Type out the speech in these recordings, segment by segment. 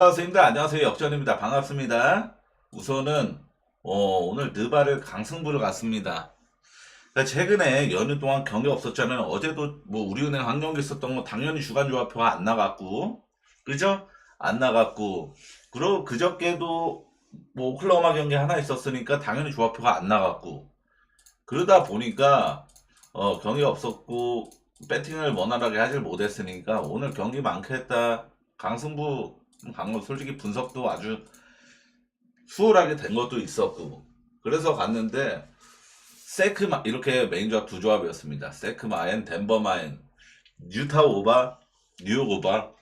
선생님들 안녕하세요. 역전입니다. 반갑습니다. 우선은 어, 오늘 느바를 강승부를 갔습니다. 그러니까 최근에 연휴 동안 경기 없었잖아요. 어제도 뭐 우리은행 한 경기 있었던 거 당연히 주간 조합표가 안 나갔고 그죠? 안 나갔고. 그리고 그저께도 뭐 오클라호마 경기 하나 있었으니까 당연히 조합표가 안 나갔고. 그러다 보니까 어, 경기 없었고 배팅을 원활하게 하질 못했으니까 오늘 경기 많겠다. 강승부 강원 솔직히 분석도 아주 수월하게 된 것도 있었고 그래서 갔는데 세크마 이렇게 메인 조합 두 조합이었습니다. 세크마엔, 덴버 마엔, 뉴타 오바, 뉴욕 오바,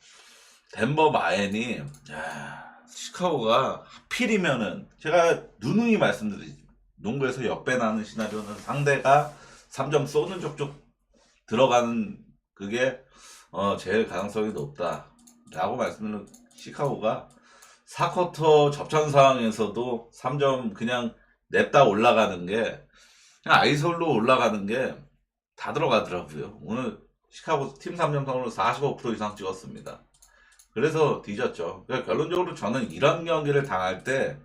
덴버 마엔이 야, 시카고가 하필이면은 제가 누누이 말씀드리지 농구에서 역배 나는 시나리오는 상대가 3점 쏘는 쪽쪽 들어가는 그게 어, 제일 가능성이 높다 라고 말씀드리는 시카고가 4쿼터 접전 상황에서도 3점 그냥 냅다 올라가는 게 그냥 아이솔로 올라가는 게 다 들어가더라고요. 오늘 시카고 팀 3점 성으로 45% 이상 찍었습니다. 그래서 뒤졌죠. 그러니까 결론적으로 저는 이런 경기를 당할 때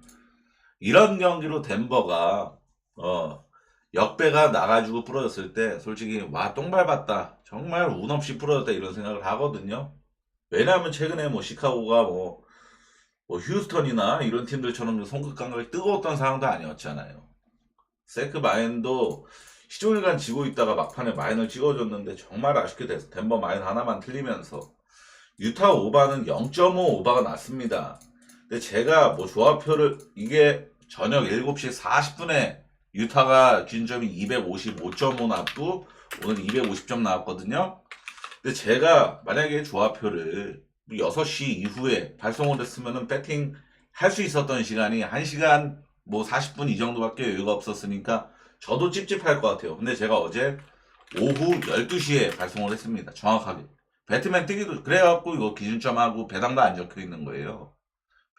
이런 경기로 덴버가 어 역배가 나가지고 부러졌을 때 솔직히 와 똥 밟았다 정말 운 없이 부러졌다 이런 생각을 하거든요. 왜냐하면 최근에 뭐 시카고가 뭐, 뭐 휴스턴이나 이런 팀들처럼 송극 감각이 뜨거웠던 상황도 아니었잖아요. 세크 마인도 시종일관 지고 있다가 막판에 마인을 찍어줬는데 정말 아쉽게 됐어. 덴버 마인 하나만 틀리면서 유타 오바는 0.5 오바가 났습니다. 근데 제가 뭐 조합표를 이게 저녁 7시 40분에 유타가 준 점이 255.5 나왔고 오늘 250점 나왔거든요. 근데 제가 만약에 조합표를 6시 이후에 발송을 했으면은 배팅 할 수 있었던 시간이 1시간 뭐 40분 이 정도밖에 여유가 없었으니까 저도 찝찝할 것 같아요. 근데 제가 어제 오후 12시에 발송을 했습니다. 정확하게. 배트맨 뜨기도 그래갖고 이거 기준점하고 배당도 안 적혀 있는 거예요.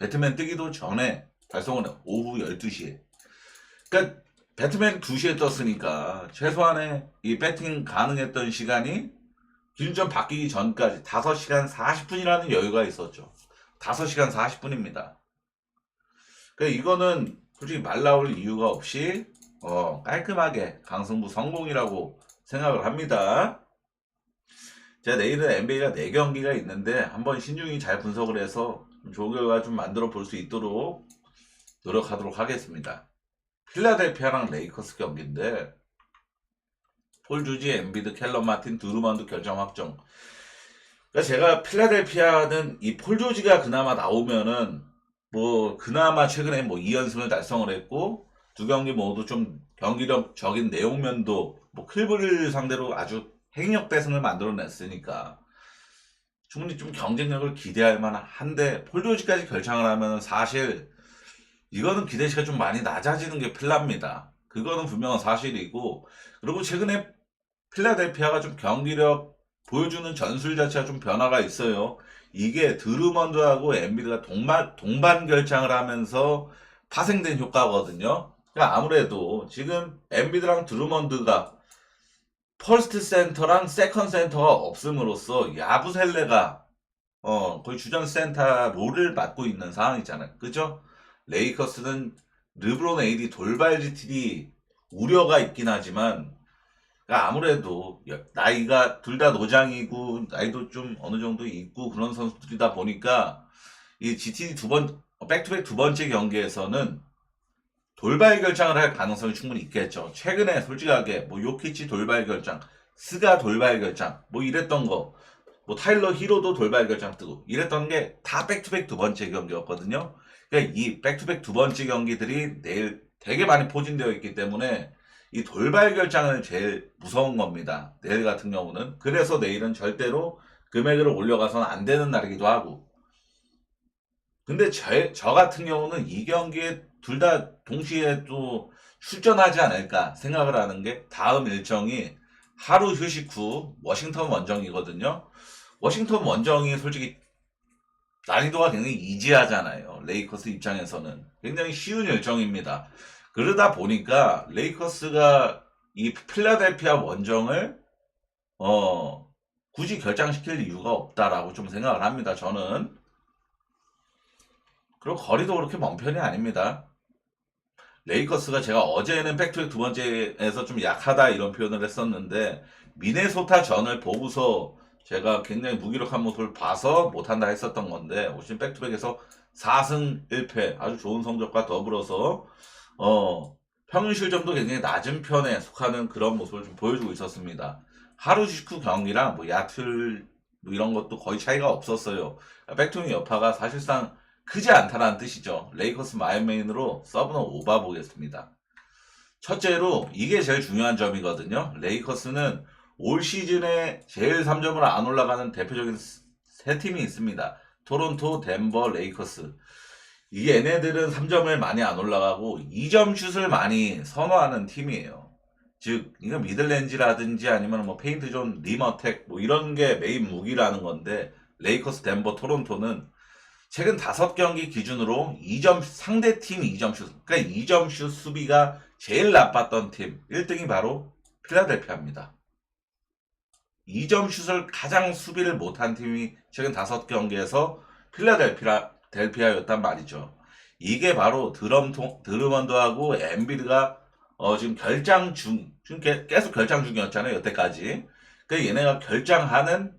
배트맨 뜨기도 전에 발송을 해. 오후 12시에. 그러니까 배트맨 2시에 떴으니까 최소한의 이 배팅 가능했던 시간이 기준점 바뀌기 전까지 5시간 40분이라는 여유가 있었죠. 5시간 40분입니다. 그러니까 이거는 솔직히 말 나올 이유가 없이 어, 깔끔하게 강승부 성공이라고 생각을 합니다. 제가 내일은 NBA가 4경기가 있는데 한번 신중히 잘 분석을 해서 좀 좋은 결과 좀 만들어 볼 수 있도록 노력하도록 하겠습니다. 필라델피아랑 레이커스 경기인데 폴 주지, 엠비드, 켈런 마틴, 드루먼드 결정 확정. 그러니까 제가 필라델피아는 이 폴 조지가 그나마 나오면은 뭐 그나마 최근에 뭐 2연승을 달성을 했고 두 경기 모두 좀 경기력적인 내용면도 뭐 클브를 상대로 아주 행력 대승을 만들어냈으니까 충분히 좀 경쟁력을 기대할 만한데 폴 조지까지 결정을 하면 사실 이거는 기대치가 좀 많이 낮아지는 게 필라입니다. 그거는 분명한 사실이고 그리고 최근에 필라델피아가 좀 경기력 보여주는 전술 자체가 좀 변화가 있어요. 이게 드루먼드하고 엠비드가 동반, 동반 결장을 하면서 파생된 효과거든요. 그러니까 아무래도 지금 엠비드랑 드루먼드가 퍼스트 센터랑 세컨 센터가 없음으로써 야부셀레가 어, 거의 주전 센터 롤을 맡고 있는 상황이잖아요. 그죠? 레이커스는 르브론 AD 돌발 GTD 우려가 있긴 하지만 그러니까 아무래도 나이가 둘 다 노장이고 나이도 좀 어느 정도 있고 그런 선수들이다 보니까 이 GTD 두 번 백투백 두 번째 경기에서는 돌발 결장을 할 가능성이 충분히 있겠죠. 최근에 솔직하게 뭐 요키치 돌발 결장, 스가 돌발 결장 뭐 이랬던 거, 뭐 타일러 히로도 돌발 결장 뜨고 이랬던 게 다 백투백 두 번째 경기였거든요. 그러니까 이 백투백 두 번째 경기들이 내일 되게 많이 포진되어 있기 때문에 이 돌발 결장은 제일 무서운 겁니다. 내일 같은 경우는. 그래서 내일은 절대로 금액을 올려가서는 안 되는 날이기도 하고. 근데 저, 저 같은 경우는 이 경기에 둘 다 동시에 또 출전하지 않을까 생각을 하는 게 다음 일정이 하루 휴식 후 워싱턴 원정이거든요. 워싱턴 원정이 솔직히 난이도가 굉장히 이지하잖아요. 레이커스 입장에서는. 굉장히 쉬운 일정입니다. 그러다 보니까 레이커스가 이 필라델피아 원정을 어 굳이 결장시킬 이유가 없다라고 좀 생각을 합니다. 저는 그리고 거리도 그렇게 먼 편이 아닙니다. 레이커스가 제가 어제는 백투백 두 번째에서 좀 약하다 이런 표현을 했었는데 미네소타 전을 보고서 제가 굉장히 무기력한 모습을 봐서 못한다 했었던 건데 오신 백투백에서 4승 1패 아주 좋은 성적과 더불어서 어 평균 실점도 굉장히 낮은 편에 속하는 그런 모습을 좀 보여주고 있었습니다. 하루 직후 경기랑 뭐 야틀 뭐 이런 것도 거의 차이가 없었어요. 백투백 여파가 사실상 크지 않다라는 뜻이죠. 레이커스 마인메인으로 서브는 오바 보겠습니다. 첫째로 이게 제일 중요한 점이거든요. 레이커스는 올 시즌에 제일 3점으로 안 올라가는 대표적인 세 팀이 있습니다. 토론토, 덴버, 레이커스. 이게 얘네들은 3점을 많이 안 올라가고 2점 슛을 많이 선호하는 팀이에요. 즉, 이거 미들렌지라든지 아니면 뭐 페인트 존, 리머텍 뭐 이런 게 메인 무기라는 건데 레이커스, 덴버, 토론토는 최근 다섯 경기 기준으로 2점 상대 팀 2점 슛, 그러니까 2점 슛 수비가 제일 나빴던 팀 1등이 바로 필라델피아입니다. 2점 슛을 가장 수비를 못한 팀이 최근 다섯 경기에서 필라델피아 델피아였단 말이죠. 이게 바로 드럼 통 드르먼드하고 엠비드가 어, 지금 결장 중 지금 계- 계속 결장 중이었잖아요 여태까지. 그 얘네가 결장하는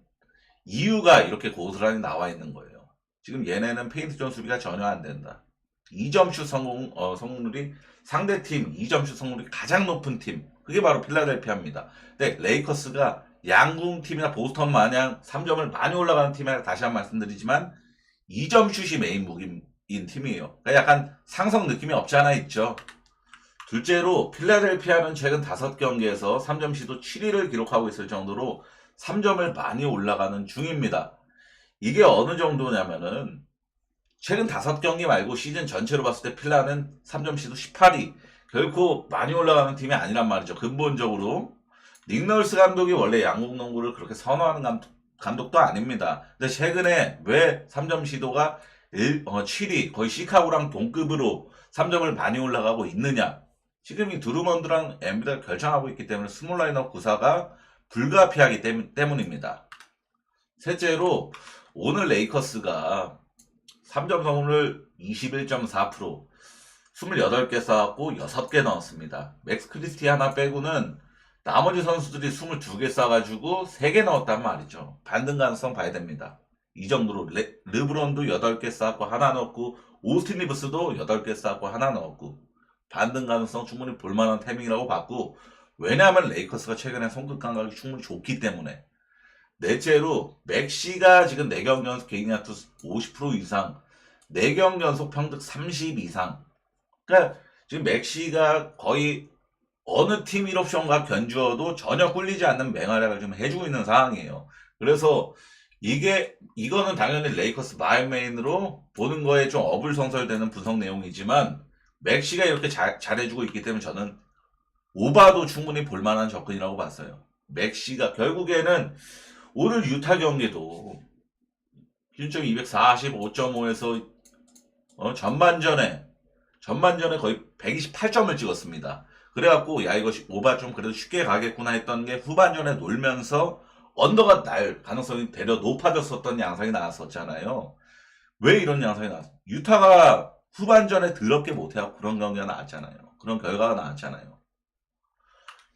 이유가 이렇게 고스란히 나와 있는 거예요. 지금 얘네는 페인트 존 수비가 전혀 안 된다. 2점 슛 성공, 어, 성공률이 상대 팀 2점 슛 성공률이 가장 높은 팀. 그게 바로 필라델피아입니다. 근데 레이커스가 양궁 팀이나 보스턴 마냥 3점을 많이 올라가는 팀이라 다시 한 번 말씀드리지만 2점 슛이 메인 무기인 팀이에요. 그러니까 약간 상성 느낌이 없지 않아 있죠. 둘째로 필라델피아는 최근 5경기에서 3점 시도 7위를 기록하고 있을 정도로 3점을 많이 올라가는 중입니다. 이게 어느 정도냐면은 최근 5경기 말고 시즌 전체로 봤을 때 필라는 3점 시도 18위. 결코 많이 올라가는 팀이 아니란 말이죠. 근본적으로. 닉널스 감독이 원래 양국 농구를 그렇게 선호하는 감독, 감독도 아닙니다. 근데 최근에 왜 3점 시도가 1, 어, 7위, 거의 시카고랑 동급으로 3점을 많이 올라가고 있느냐? 지금 이 드루먼드랑 엠비가 결정하고 있기 때문에 스몰 라인업 구사가 불가피하기 때문, 때문입니다. 셋째로 오늘 레이커스가 3점 성공률 21.4%, 28개 쌓았고 6개 넣었습니다. 맥스 크리스티 하나 빼고는 나머지 선수들이 22개 쌓아가지고 3개 넣었단 말이죠. 반등 가능성 봐야 됩니다. 이 정도로 레, 르브론도 8개 쌓았고 하나 넣었고 오스틴 리브스도 8개 쌓았고 하나 넣었고 반등 가능성 충분히 볼만한 타이밍이라고 봤고 왜냐하면 레이커스가 최근에 성급 감각이 충분히 좋기 때문에 넷째로 맥시가 지금 4경 연속 개인 야투 50% 이상 4경 연속 평득 30 이상 그러니까 지금 맥시가 거의 어느 팀 1옵션과 견주어도 전혀 꿀리지 않는 맹활약을 좀 해주고 있는 상황이에요. 그래서 이게 이거는 당연히 레이커스 마인메인으로 보는 거에 좀 어불성설되는 분석 내용이지만 맥시가 이렇게 잘, 잘해주고 있기 때문에 저는 오바도 충분히 볼만한 접근이라고 봤어요. 맥시가 결국에는 오늘 유타 경기도 기준점 245.5에서 어, 전반전에 전반전에 거의 128점을 찍었습니다. 그래갖고 야 이거 오바 좀 그래도 쉽게 가겠구나 했던 게 후반전에 놀면서 언더가 날 가능성이 되려 높아졌었던 양상이 나왔었잖아요. 왜 이런 양상이 나왔어? 유타가 후반전에 더럽게 못해갖고 그런 경기가 나왔잖아요. 그런 결과가 나왔잖아요.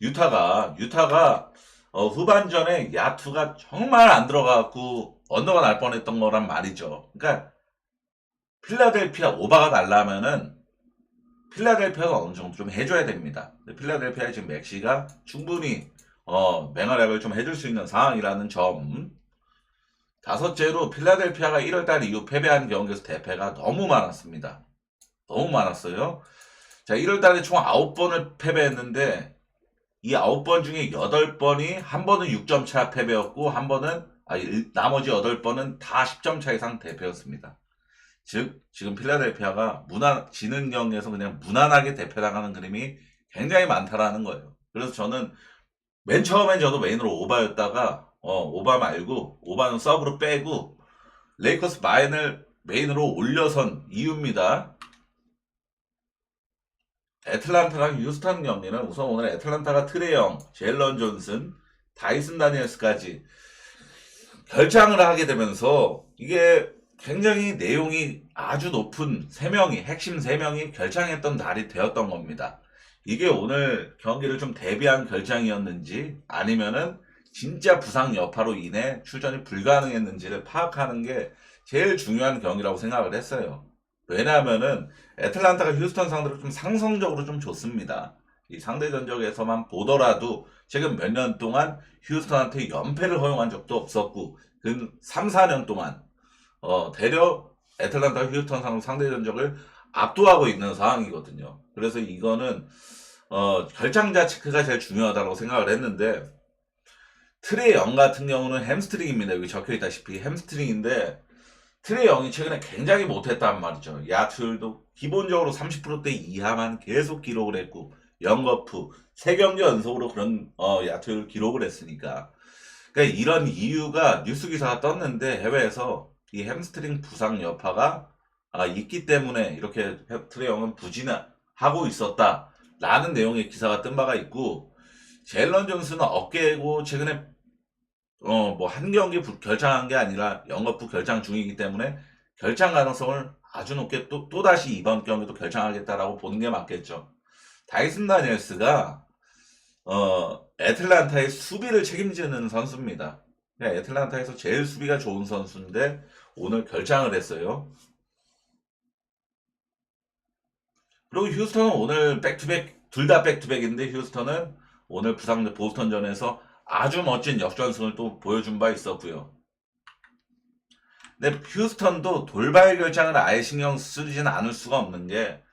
유타가 유타가 어, 후반전에 야투가 정말 안 들어가갖고 언더가 날 뻔했던 거란 말이죠. 그러니까 필라델피아 오바가 날라면은 필라델피아가 어느 정도 좀 해줘야 됩니다. 필라델피아의 지금 맥시가 충분히 어, 맹활약을 좀 해줄 수 있는 상황이라는 점. 다섯째로 필라델피아가 1월달 이후 패배한 경기에서 대패가 너무 많았습니다. 너무 많았어요. 자, 1월달에 총 9번을 패배했는데 이 9번 중에 8번이 한 번은 6점 차 패배였고 한 번은 아, 일- 나머지 8번은 다 10점 차 이상 대패였습니다. 즉 지금 필라델피아가 무난 지는 경기에서 그냥 무난하게 대패당하는 그림이 굉장히 많다라는 거예요. 그래서 저는 맨 처음엔 저도 메인으로 오바였다가 어 오바 말고 오바는 서브로 빼고 레이커스 마인을 메인으로 올려선 이유입니다. 애틀란타랑 휴스턴 경기는 우선 오늘 애틀란타가 트레영, 젤런 존슨, 다이슨 다니엘스까지 결장을 하게 되면서 이게 굉장히 내용이 아주 높은 3명이, 핵심 3명이 결장했던 날이 되었던 겁니다. 이게 오늘 경기를 좀 대비한 결장이었는지 아니면은 진짜 부상 여파로 인해 출전이 불가능했는지를 파악하는 게 제일 중요한 경기라고 생각을 했어요. 왜냐하면은 애틀란타가 휴스턴 상대로 좀 상성적으로 좀 좋습니다. 이 상대 전적에서만 보더라도 최근 몇 년 동안 휴스턴한테 연패를 허용한 적도 없었고 그 3, 4년 동안 어, 대려 애틀란타 휴스턴 상 상대 전적을 압도하고 있는 상황이거든요. 그래서 이거는 어, 결장자 체크가 제일 중요하다고 생각을 했는데 트레이 영 같은 경우는 햄스트링입니다. 여기 적혀 있다시피 햄스트링인데 트레이 영이 최근에 굉장히 못했단 말이죠. 야투율도 기본적으로 30%대 이하만 계속 기록을 했고 영거프 3경기 연속으로 그런 어, 야투율 기록을 했으니까 그러니까 이런 이유가 뉴스 기사가 떴는데 해외에서 이 햄스트링 부상 여파가 아, 있기 때문에 이렇게 트레이 영은 부진하고 있었다라는 내용의 기사가 뜬 바가 있고 젤런 존스는 어깨고 최근에 어 뭐 한 경기 부- 결장한 게 아니라 영업부 결장 중이기 때문에 결장 가능성을 아주 높게 또 또다시 이번 경기도 결장하겠다라고 보는 게 맞겠죠. 다이슨 다니엘스가 어 애틀란타의 수비를 책임지는 선수입니다. 그냥 애틀란타에서 제일 수비가 좋은 선수인데 오늘 결장을 했어요. 그리고 휴스턴은 오늘 백투백 둘 다 백투백인데 휴스턴은 오늘 부상 보스턴전에서 아주 멋진 역전승을 또 보여준 바 있었고요. 근데 휴스턴도 돌발 결장을 아예 신경 쓰지는 않을 수가 없는 게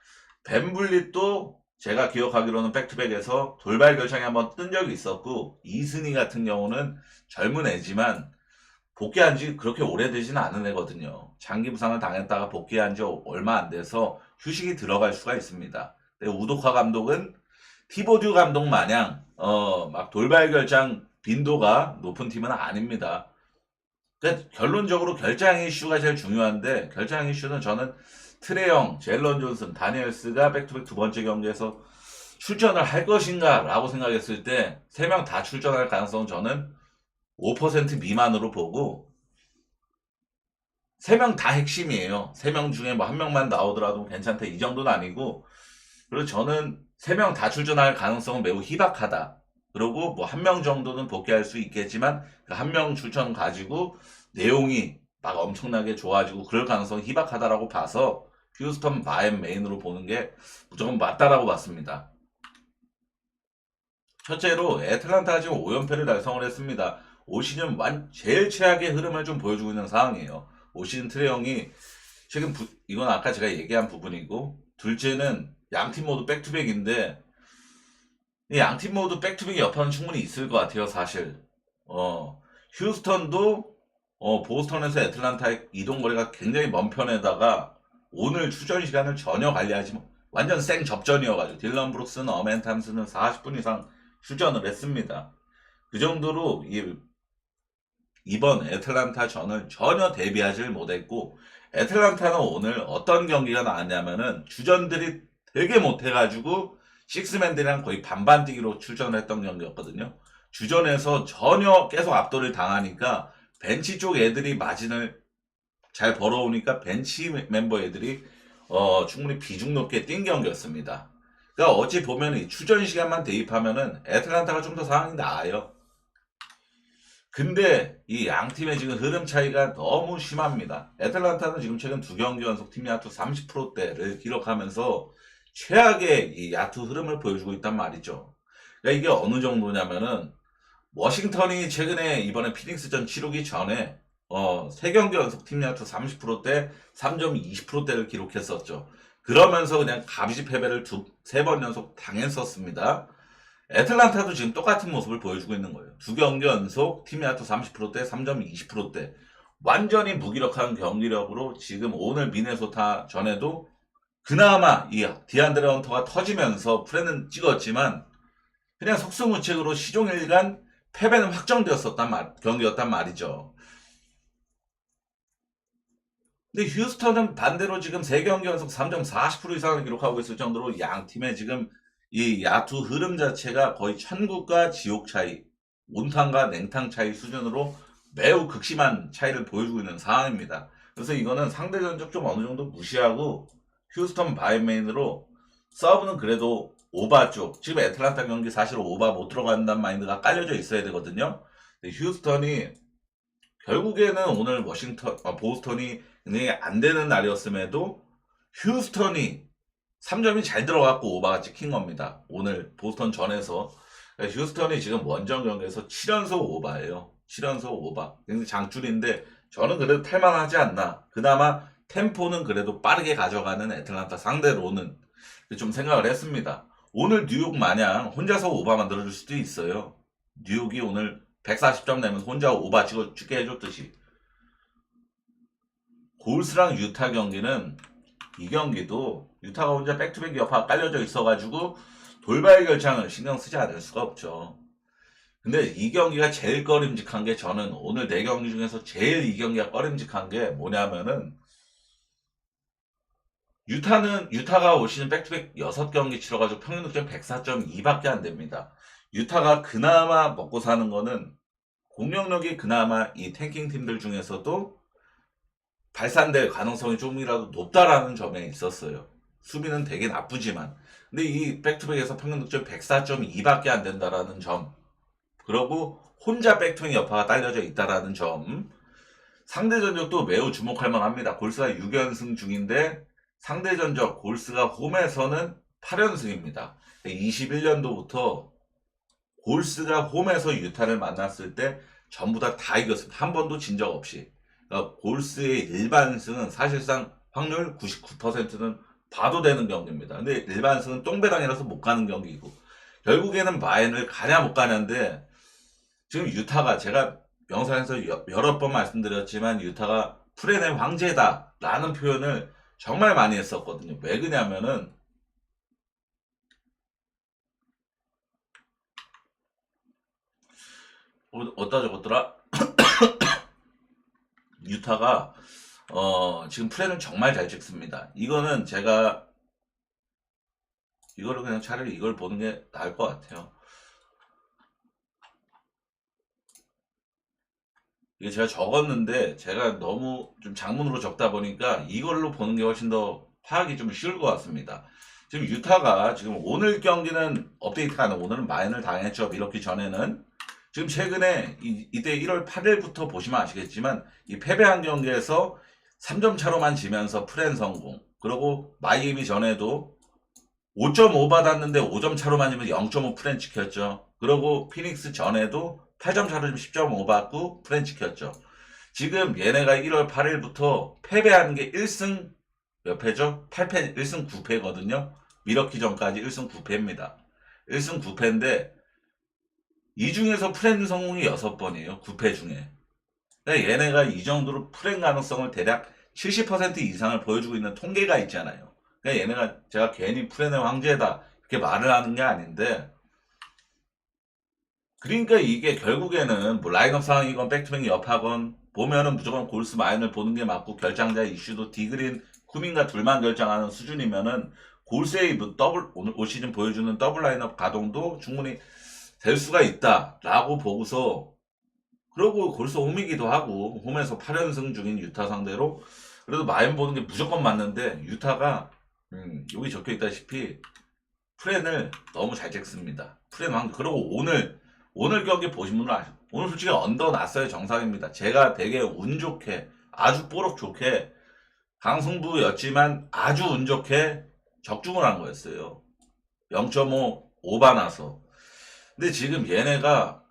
벤블릿도 제가 기억하기로는 백투백에서 돌발 결장이 한번 뜬 적이 있었고 이승희 같은 경우는 젊은 애지만 복귀한 지 그렇게 오래되지는 않은 애거든요. 장기 부상을 당했다가 복귀한 지 얼마 안 돼서 휴식이 들어갈 수가 있습니다. 우도카 감독은 티보듀 감독 마냥 어, 막 돌발 결장 빈도가 높은 팀은 아닙니다. 그러니까 결론적으로 결장 이슈가 제일 중요한데 결장 이슈는 저는 트레영, 젤런 존슨, 다니엘스가 백투백 두 번째 경기에서 출전을 할 것인가라고 생각했을 때 세 명 다 출전할 가능성은 저는 5% 미만으로 보고 세명다 핵심이에요. 세명 중에 뭐 한 명만 나오더라도 괜찮다 이 정도는 아니고 그리고 저는 세명다 출전할 가능성은 매우 희박하다. 그리고 뭐 한 명 정도는 복귀할 수 있겠지만 그 한 명 출전 가지고 내용이 막 엄청나게 좋아지고 그럴 가능성이 희박하다라고 봐서 휴스턴 바엠 메인으로 보는 게 무조건 맞다라고 봤습니다. 첫째로 애틀란타가 지금 5연패를 달성을 했습니다. 올 시즌 완 제일 최악의 흐름을 좀 보여주고 있는 상황이에요. 올 시즌 트레형이 최근 부- 이건 아까 제가 얘기한 부분이고 둘째는 양팀 모두 백투백인데 이 양팀 모두 백투백의 여파는 충분히 있을 것 같아요, 사실. 어, 휴스턴도 어, 보스턴에서 애틀란타의 이동 거리가 굉장히 먼 편에다가 오늘 출전 시간을 전혀 관리하지 못, 완전 생 접전이어가지고 딜런 브룩스는 어멘 탐스는 40분 이상 출전을 했습니다. 그 정도로 이 이번 애틀란타 전을 전혀 대비하지를 못했고 애틀란타는 오늘 어떤 경기가 나왔냐면은 주전들이 되게 못해가지고 식스맨들이랑 거의 반반 뛰기로 출전을 했던 경기였거든요. 주전에서 전혀 계속 압도를 당하니까 벤치 쪽 애들이 마진을 잘 벌어오니까 벤치 멤버 애들이 어, 충분히 비중 높게 뛴 경기였습니다. 그러니까 어찌 보면 이 출전 시간만 대입하면은 애틀란타가 좀 더 상황이 나아요. 근데 이 양 팀의 지금 흐름 차이가 너무 심합니다. 애틀란타는 지금 최근 두 경기 연속 팀 야투 30%대를 기록하면서 최악의 이 야투 흐름을 보여주고 있단 말이죠. 그러니까 이게 어느 정도냐면은 워싱턴이 최근에 이번에 피닉스전 치르기 전에 어, 세 경기 연속 팀 야투 30%대, 3점 20%대를 기록했었죠. 그러면서 그냥 가비지 패배를 두, 세 번 연속 당했었습니다. 애틀란타도 지금 똑같은 모습을 보여주고 있는 거예요. 두 경기 연속 팀 야투 30%대, 3점 20%대. 완전히 무기력한 경기력으로 지금 오늘 미네소타 전에도 그나마 이 디안드레 헌터가 터지면서 프레는 찍었지만 그냥 속수무책으로 시종일관 패배는 확정되었었단 말, 경기였단 말이죠. 근데 휴스턴은 반대로 지금 3경기 연속 3점 40% 이상을 기록하고 있을 정도로 양 팀의 지금 이 야투 흐름 자체가 거의 천국과 지옥 차이, 온탕과 냉탕 차이 수준으로 매우 극심한 차이를 보여주고 있는 상황입니다. 그래서 이거는 상대 전적 좀 어느 정도 무시하고 휴스턴 바이메인으로 서브는 그래도 오바 쪽 지금 애틀란타 경기 사실 오바 못 들어간다는 마인드가 깔려져 있어야 되거든요. 휴스턴이 결국에는 오늘 워싱턴 아, 보스턴이 굉장히 안 되는 날이었음에도 휴스턴이 3점이 잘 들어갔고 오바가 찍힌 겁니다. 오늘 보스턴 전에서 그러니까 휴스턴이 지금 원정 경기에서 7연속 오바예요. 7연속 오바. 굉장히 장줄인데 저는 그래도 탈만하지 않나. 그나마 템포는 그래도 빠르게 가져가는 애틀란타 상대로는 좀 생각을 했습니다. 오늘 뉴욕 마냥 혼자서 오바 만들어줄 수도 있어요. 뉴욕이 오늘 140점 내면 혼자 오바 찍어 죽게 해줬듯이. 골스랑 유타 경기는 이 경기도 유타가 혼자 백투백 여파가 깔려져 있어가지고 돌발 결창을 신경 쓰지 않을 수가 없죠. 근데 이 경기가 제일 꺼림직한 게 저는 오늘 네 경기 중에서 제일 이 경기가 꺼림직한 게 뭐냐면은 유타는 유타가 올 시즌 백투백 6경기 치러가지고 평균 득점 104.2밖에 안 됩니다. 유타가 그나마 먹고 사는 거는 공격력이 그나마 이 탱킹 팀들 중에서도 발산될 가능성이 조금이라도 높다라는 점에 있었어요. 수비는 되게 나쁘지만. 근데 이 백투백에서 평균 득점 104.2밖에 안 된다라는 점. 그러고 혼자 백투백 여파가 딸려져 있다라는 점. 상대 전적도 매우 주목할 만합니다. 골스가 6연승 중인데 상대 전적 골스가 홈에서는 8연승입니다. 21년도부터 골스가 홈에서 유타를 만났을 때 전부 다 다 이겼습니다. 한 번도 진 적 없이. 그러니까 골스의 일반승은 사실상 확률 99%는 봐도 되는 경기입니다. 근데 일반승은 똥배당이라서 못 가는 경기이고 결국에는 마인을 가냐 못 가냐인데 지금 유타가 제가 영상에서 여- 여러 번 말씀드렸지만 유타가 프렌의 황제다 라는 표현을 정말 많이 했었거든요. 왜 그냐면은 어, 어디다 적었더라? 유타가 어, 지금 프렌을 정말 잘 찍습니다. 이거는 제가 이거를 그냥 차라리 이걸 보는 게 나을 것 같아요. 이게 제가 적었는데 제가 너무 좀 장문으로 적다 보니까 이걸로 보는 게 훨씬 더 파악이 좀 쉬울 것 같습니다. 지금 유타가 지금 오늘 경기는 업데이트가 안 오늘은 마인을 당했죠. 이렇기 전에는 지금 최근에 이, 이때 1월 8일부터 보시면 아시겠지만 이 패배한 경기에서 3점 차로만 지면서 프렌 성공. 그리고 마이애미 전에도 5.5 받았는데 5점 차로만 지면 0.5 프렌 찍혔죠. 그리고 피닉스 전에도 8점 차로 지금 10.5 받고 프렌 찍혔죠. 지금 얘네가 1월 8일부터 패배한 게 1승 몇 패죠? 8패, 1승 9패거든요. 미러키 전까지 1승 9패입니다. 1승 9패인데 이 중에서 프렌 성공이 6번이에요. 9패 중에. 얘네가 이 정도로 프렌 가능성을 대략 70% 이상을 보여주고 있는 통계가 있잖아요. 그러니까 얘네가 제가 괜히 프렌의 황제다 이렇게 말을 하는 게 아닌데 그러니까 이게 결국에는 뭐 라인업 상황이건 백투백이 옆하건 보면은 무조건 골스 마인을 보는 게 맞고 결장자 이슈도 디그린 쿠민과 둘만 결정하는 수준이면은 골스의 뭐 더블 오늘 올 시즌 보여주는 더블 라인업 가동도 충분히 될 수가 있다라고 보고서 그러고 골스 홈이기도 하고 홈에서 8연승 중인 유타 상대로 그래도 마인 보는 게 무조건 맞는데 유타가 음, 여기 적혀 있다시피 프렌을 너무 잘 찍습니다. 프렌 왕 그리고 오늘 오늘 경기 보신 분은 아시죠? 오늘 솔직히 언더 났어요 정상입니다. 제가 되게 운 좋게 아주 뽀록 좋게 강승부였지만 아주 운 좋게 적중을 한 거였어요. 0.5 오바 나서. 근데 지금 얘네가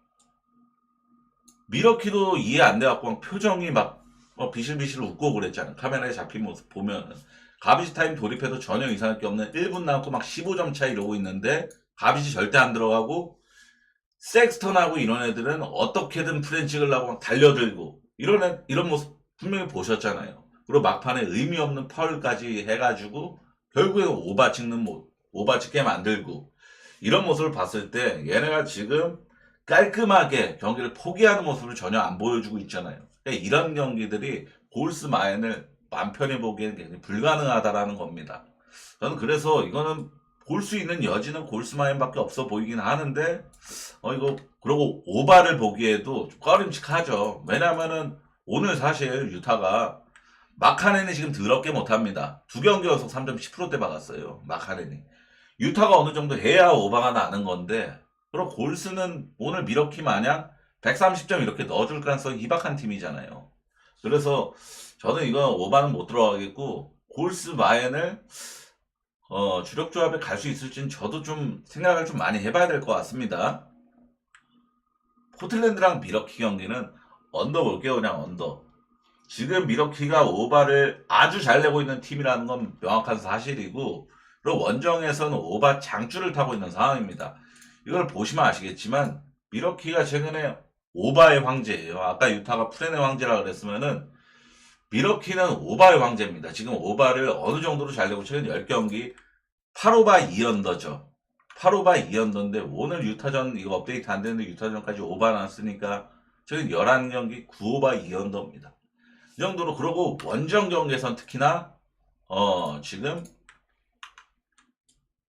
미러키도 이해 안 돼갖고 막 표정이 막 어, 비실비실 웃고 그랬잖아요. 카메라에 잡힌 모습 보면 가비지 타임 돌입해도 전혀 이상할 게 없는 1분 남고 막 15점 차 이러고 있는데 가비지 절대 안 들어가고 섹스턴하고 이런 애들은 어떻게든 프렌 찍으려고 막 달려들고 이런 애, 이런 모습 분명히 보셨잖아요. 그리고 막판에 의미 없는 파울까지 해가지고 결국에 오바 찍는 모 오바 찍게 만들고 이런 모습을 봤을 때 얘네가 지금 깔끔하게 경기를 포기하는 모습을 전혀 안 보여주고 있잖아요. 그러니까 이런 경기들이 골스 마인을 맘 편히 보기에는 불가능하다라는 겁니다. 저는 그래서 이거는 볼 수 있는 여지는 골스 마인밖에 없어 보이긴 하는데 어 이거 그리고 오바를 보기에도 좀 꺼림칙하죠. 왜냐면은 오늘 사실 유타가 마카넨이 지금 더럽게 못합니다. 두 경기 연속 3점 10%대 박았어요. 마카넨이. 유타가 어느 정도 해야 오바가 나는 건데 그럼 골스는 오늘 미러키 마냥 130점 이렇게 넣어줄 가능성이 희박한 팀이잖아요. 그래서 저는 이거 오바는 못 들어가겠고 골스 마엔을 어, 주력 조합에 갈 수 있을지는 저도 좀 생각을 좀 많이 해봐야 될 것 같습니다. 포틀랜드랑 미러키 경기는 언더 볼게요, 그냥 언더. 지금 미러키가 오바를 아주 잘 내고 있는 팀이라는 건 명확한 사실이고, 그리고 원정에서는 오바 장줄을 타고 있는 상황입니다. 이걸 보시면 아시겠지만, 미러키가 최근에 오바의 황제예요. 아까 유타가 프렌의 황제라 그랬으면은, 미러키는 오바의 황제입니다. 지금 오바를 어느 정도로 잘 내고 최근 10경기 8오바 2언더죠. 8오바 2언더인데 오늘 유타전 이거 업데이트 안 되는데 유타전까지 오바 났으니까 최근 11경기 9오바 2언더입니다. 이 정도로 그러고 원정 경기에선 특히나 어 지금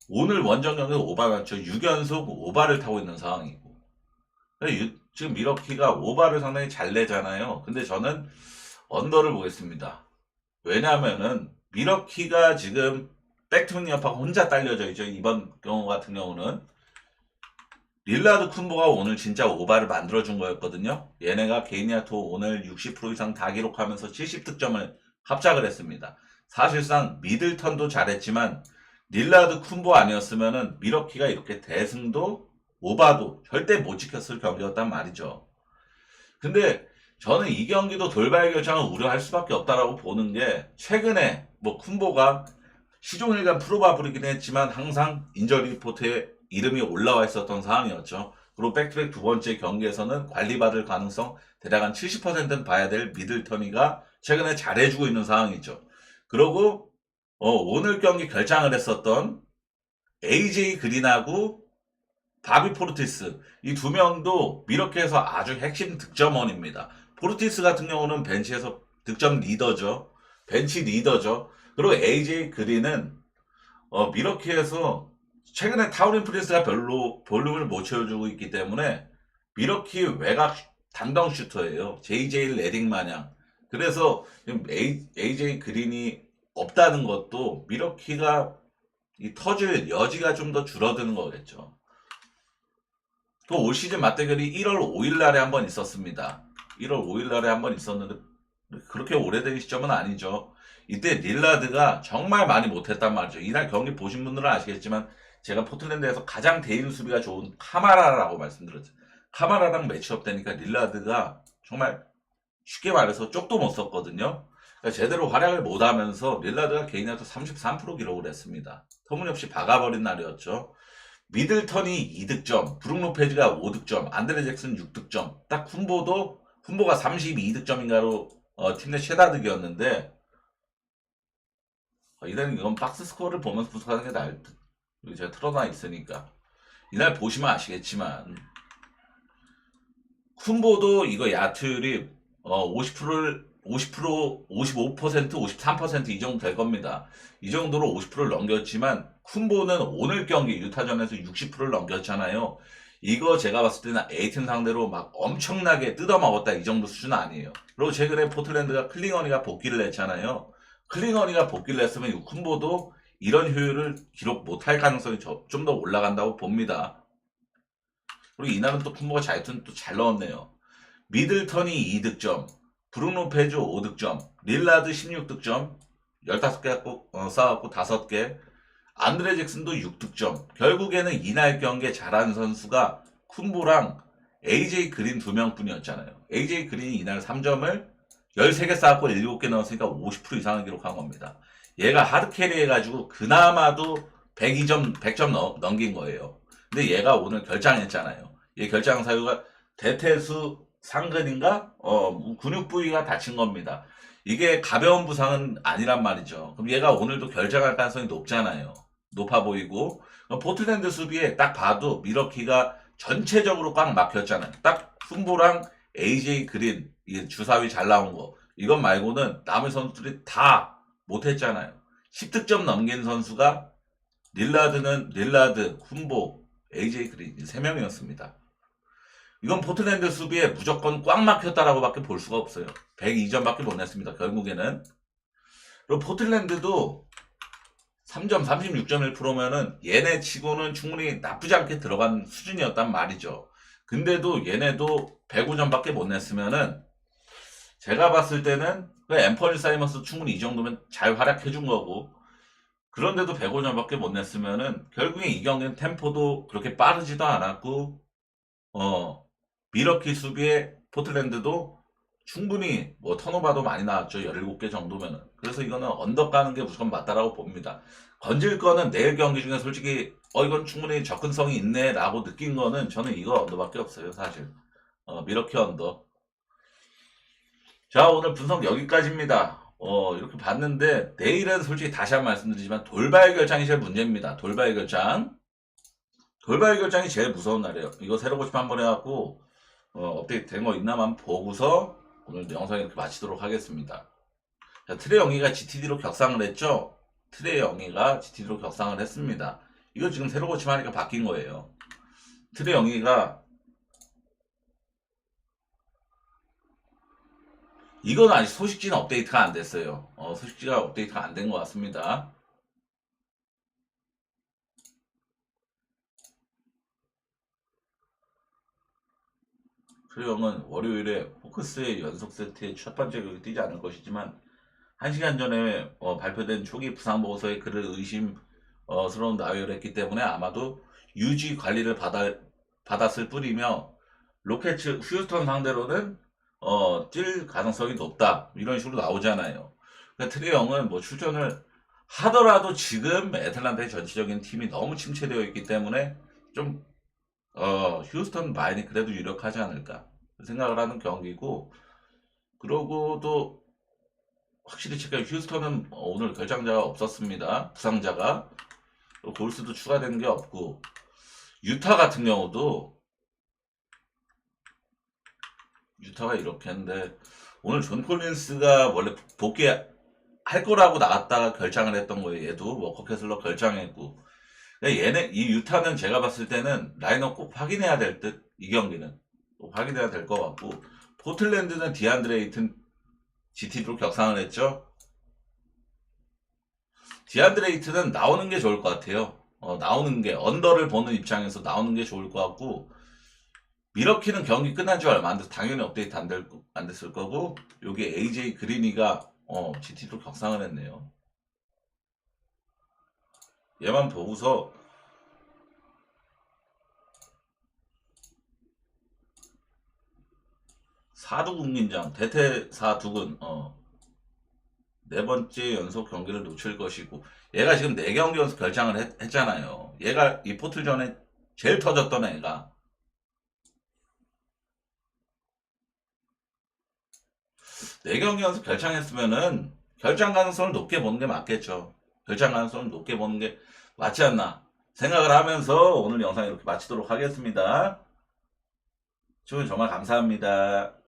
오늘 원정 경기 오바 났죠. 6연속 오바를 타고 있는 상황이고 지금 미러키가 오바를 상당히 잘 내잖아요. 근데 저는 언더를 보겠습니다. 왜냐하면은 미러키가 지금 백투니 여파가 혼자 딸려져 있죠. 이번 경우 같은 경우는 릴라드 쿤보가 오늘 진짜 오바를 만들어준 거였거든요. 얘네가 게이니아토 오늘 60% 이상 다 기록하면서 70득점을 합작을 했습니다. 사실상 미들턴도 잘했지만 릴라드 쿤보 아니었으면은 미러키가 이렇게 대승도 오바도 절대 못 지켰을 경기였단 말이죠. 근데 저는 이 경기도 돌발 결정을 우려할 수밖에 없다라고 보는 게 최근에 뭐 쿤보가 시종일관 프로바블이긴 했지만 항상 인저리 리포트에 이름이 올라와 있었던 상황이었죠. 그리고 백투백 두 번째 경기에서는 관리받을 가능성 대략 한 70%는 봐야 될 미들터니가 최근에 잘해주고 있는 상황이죠. 그리고 어, 오늘 경기 결장을 했었던 AJ 그린하고 바비 포르티스 이 두 명도 미러키에서 아주 핵심 득점원입니다. 포르티스 같은 경우는 벤치에서 득점 리더죠. 벤치 리더죠. 그리고 AJ 그린은 어, 미러키에서 최근에 타우린 프린스가 별로 볼륨을 못 채워주고 있기 때문에 미러키 외곽 담당 슈터예요. JJ 레딩 마냥. 그래서 AJ 그린이 없다는 것도 미러키가 이 터질 여지가 좀 더 줄어드는 거겠죠. 또 올 시즌 맞대결이 1월 5일 날에 한 번 있었습니다. 1월 5일 날에 한 번 있었는데 그렇게 오래된 시점은 아니죠. 이때 릴라드가 정말 많이 못했단 말이죠. 이날 경기 보신 분들은 아시겠지만 제가 포틀랜드에서 가장 대인 수비가 좋은 카마라라고 말씀드렸죠. 카마라랑 매치업 되니까 릴라드가 정말 쉽게 말해서 쪽도 못 썼거든요. 그러니까 제대로 활약을 못하면서 릴라드가 개인한테 33% 기록을 했습니다. 터무니없이 박아버린 날이었죠. 미들턴이 2득점, 브룩 로페즈가 5득점, 안드레 잭슨 6득점, 딱 훈보도 훈보가 32득점인가로 어, 팀 내 최다득이었는데 어, 이날은 이건 박스 스코어를 보면서 분석하는 게 나을 듯. 제가 틀어놔 있으니까. 이날 보시면 아시겠지만 쿤보도 이거 야투율이 어, 50%를 50%, 55%, 53%이 정도 될 겁니다. 이 정도로 50%를 넘겼지만 쿤보는 오늘 경기 유타전에서 60%를 넘겼잖아요. 이거 제가 봤을 때는 에이튼 상대로 막 엄청나게 뜯어먹었다 이 정도 수준 아니에요. 그리고 최근에 포틀랜드가 클링언이가 복귀를 했잖아요. 클링언이가 복귀를 했으면 이 쿤보도 이런 효율을 기록 못할 가능성이 좀 더 올라간다고 봅니다. 그리고 이날은 또 쿤보가 잘 넣었네요. 미들턴이 2득점, 브루노페즈 5득점, 릴라드 16득점, 15개 갖고, 어, 쌓았고 5개, 안드레 잭슨도 6득점. 결국에는 이날 경기에 잘한 선수가 쿤보랑 AJ 그린 두 명뿐이었잖아요. AJ 그린이 이날 3점을 13개 쌓았고 7개 넣었으니까 50% 이상을 기록한 겁니다. 얘가 하드캐리 해가지고 그나마도 102점, 100점 넘, 넘긴 거예요. 근데 얘가 오늘 결장했잖아요. 얘 결장 사유가 대퇴수 상근인가? 어, 근육 부위가 다친 겁니다. 이게 가벼운 부상은 아니란 말이죠. 그럼 얘가 오늘도 결장할 가능성이 높잖아요. 높아 보이고. 포틀랜드 수비에 딱 봐도 미러키가 전체적으로 꽉 막혔잖아요. 딱 훈보랑 AJ 그린, 이 주사위 잘 나온 거. 이것 말고는 남은 선수들이 다 못했잖아요. 10득점 넘긴 선수가 릴라드는 릴라드, 훈보, AJ 그린 3명이었습니다. 이건 포틀랜드 수비에 무조건 꽉 막혔다라고 밖에 볼 수가 없어요. 102점밖에 못 냈습니다. 결국에는. 그리고 포틀랜드도 3점 36.1%면은 얘네 치고는 충분히 나쁘지 않게 들어간 수준이었단 말이죠. 근데도 얘네도 105점밖에 못 냈으면은 제가 봤을 때는 그 엠퍼리 사이머스 충분히 이 정도면 잘 활약해 준 거고 그런데도 105점밖에 못 냈으면은 결국에 이 경기는 템포도 그렇게 빠르지도 않았고 어 미러키 수비에 포틀랜드도 충분히 뭐 턴오버도 많이 나왔죠. 17개 정도면은. 그래서 이거는 언덕 가는 게 무조건 맞다라고 봅니다. 건질 거는 내일 경기 중에 솔직히 어 이건 충분히 접근성이 있네 라고 느낀 거는 저는 이거 언더밖에 없어요 사실. 어 미러키 언더. 자 오늘 분석 여기까지입니다. 어 이렇게 봤는데 내일은 솔직히 다시 한 번 말씀드리지만 돌발 결장이 제일 문제입니다. 돌발 결장. 돌발 결장이 제일 무서운 날이에요. 이거 새로 고침 한번 해갖고 어, 업데이트 된 거 있나만 보고서 오늘 영상 이렇게 마치도록 하겠습니다 자, 트레 영희가 GTD로 격상을 했죠 트레 영희가 GTD로 격상을 했습니다 이거 지금 새로 고침하니까 바뀐 거예요 트레 영희가 이건 아직 소식지는 업데이트가 안 됐어요. 어, 소식지가 업데이트가 안 된 것 같습니다. 트레영은 월요일에 포커스의 연속 세트의 첫 번째 격이 뛰지 않을 것이지만 1시간 전에 어, 발표된 초기 부상 보고서에 그를 의심스러운 나열을 했기 때문에 아마도 유지 관리를 받아, 받았을 뿐이며 로켓 휴스턴 상대로는 어, 뛸 가능성이 높다. 이런 식으로 나오잖아요. 그러니까 트레 영은 뭐 출전을 하더라도 지금 애틀란타의 전체적인 팀이 너무 침체되어 있기 때문에 좀, 어, 휴스턴 마인이 그래도 유력하지 않을까 생각을 하는 경기고, 그러고 또 확실히 제가 휴스턴은 오늘 결장자가 없었습니다. 부상자가. 골스도 추가되는 게 없고, 유타 같은 경우도 유타가 이렇게 했는데 오늘 존 콜린스가 원래 복귀할 거라고 나왔다가 결장을 했던 거예요. 얘도 워커캐슬러 결장했고 그러니까 얘네 이 유타는 제가 봤을 때는 라인업 꼭 확인해야 될 듯 이 경기는 꼭 확인해야 될 것 같고 포틀랜드는 디안드레이튼 GT로 격상을 했죠. 디안드레이트는 나오는 게 좋을 것 같아요. 어, 나오는 게 언더를 보는 입장에서 나오는 게 좋을 것 같고 미러키는 경기 끝난 지 얼마 안 돼서 당연히 업데이트 안, 될, 거- 안 됐을 거고 여기 AJ 그리니가 어, GT로 격상을 했네요. 얘만 보고서 사두국민장 대퇴사두군 어, 네 번째 연속 경기를 놓칠 것이고 얘가 지금 네 경기 연속 결장을 했, 했잖아요. 얘가 이 포틀전에 제일 터졌던 애가 네 경기 연속 결장했으면은 결장 가능성을 높게 보는 게 맞겠죠. 결장 가능성을 높게 보는 게 맞지 않나 생각을 하면서 오늘 영상 이렇게 마치도록 하겠습니다. 시청해 정말 감사합니다.